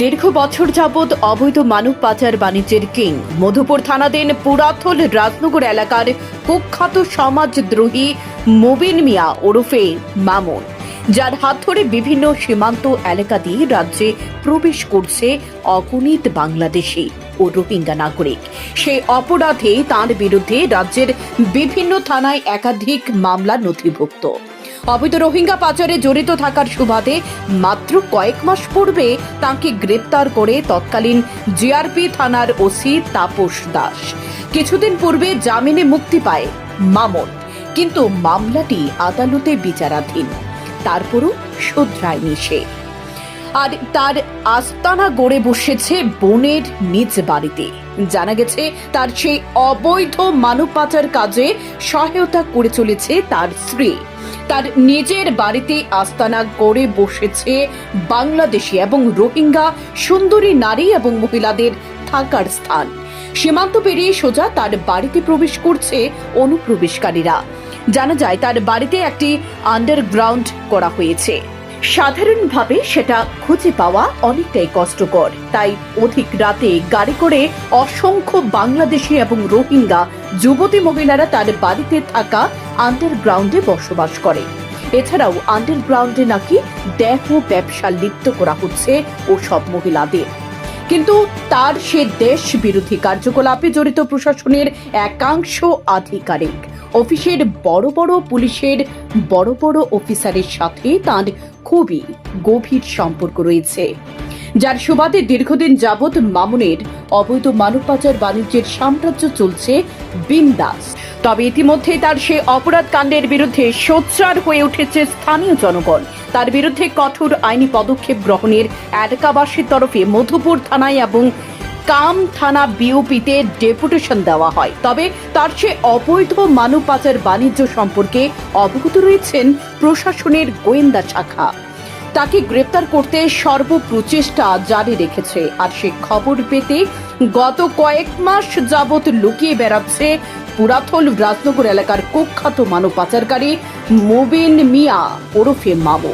দীর্ঘ বছর যাবৎ অবৈধ মানব পাচার বাণিজ্যের কিং। মধুপুর থানাধীন পুরাথল রাজনগর এলাকার কুখ্যাত সমাজদ্রোহী মুবিন মিয়া ওরফে মামুন, যার হাত ধরে বিভিন্ন সীমান্ত এলাকা দিয়ে রাজ্যে প্রবেশ করছে অগণিত বাংলাদেশি ও রোহিঙ্গা নাগরিক। সেই অপরাধে তার বিরুদ্ধে রাজ্যের বিভিন্ন থানায় একাধিক মামলা নথিভুক্ত। অবৈধ রোহিঙ্গা পাচারে জড়িত থাকার সুবাদে মাত্র কয়েক মাস পূর্বে তাঁকে গ্রেপ্তার করে তৎকালীন জিআরপি থানার ওসি তাপস দাস। কিছুদিন পূর্বে জামিনে মুক্তি পায় মামুন, কিন্তু মামলাটি আদালতে বিচারাধীন। তারপরও শুধরায়নি সে। আর তার আস্তানা গড়ে বসেছে বোনের নিজ বাড়িতে। জানা গেছে, তার সেই অবৈধ মানব পাচার কাজে সহায়তা করে চলেছে তার স্ত্রী। তার নিজের বাড়িতে আস্তানা গড়ে বসেছে বাংলাদেশি এবং রোহিঙ্গা, সুন্দরী নারী এবং মহিলাদের থাকার স্থান। সীমান্ত পেরিয়ে সোজা তার বাড়িতে প্রবেশ করছে অনুপ্রবেশকারীরা। জানা যায়, তার বাড়িতে একটি আন্ডারগ্রাউন্ড করা হয়েছে। সাধারণভাবে সেটা খুঁজে পাওয়া অনেকটাই কষ্টকর। তাই অধিক রাতে গাড়ি করে অসংখ্য বাংলাদেশি এবং রোহিঙ্গা যুবতী মহিলারা তার বাড়িতে থাকা আন্ডারগ্রাউন্ডে বসবাস করে। এছাড়াও আন্ডারগ্রাউন্ডে নাকি দেহ ব্যবসা লিপ্ত করা হচ্ছে ও সব মহিলাদের। কিন্তু তার সে দেশ বিরোধী কার্যকলাপে জড়িত প্রশাসনের একাংশ আধিকারিক। অফিসের বড় বড় পুলিশের বড় বড় অফিসারের সাথে তার খুবই গভীর সম্পর্ক রয়েছে। যার সুবাদে দীর্ঘদিন যাবৎ মামুনের অবৈধ মানব পাচার বাণিজ্যের সাম্রাজ্য চলছে বিন্দাস। তবে ইতিমধ্যে তার সে অপরাধ কাণ্ডের বিরুদ্ধে সোচ্চার হয়ে উঠেছে স্থানীয় জনগণ। তার বিরুদ্ধে কঠোর আইনি পদক্ষেপ গ্রহণের এলাকাবাসীর তরফে মধুপুর থানায় এবং কাম থানা বিওপিতে ডেপুটেশন দেওয়া হয়। তবে তার সে অবৈধ মানব পাচার বাণিজ্য সম্পর্কে অবগত রয়েছেন প্রশাসনের গোয়েন্দা শাখা। তাকে গ্রেপ্তার করতে সর্বপ্রচেষ্টা জারি রেখেছে। আর সে খবর পেতে গত কয়েক মাস যাবৎ লুকিয়ে বেড়াচ্ছে পুরাথল রাজনগর এলাকার কুখ্যাত মানব পাচারকারী মুবিন মিয়া ওরফে মামু।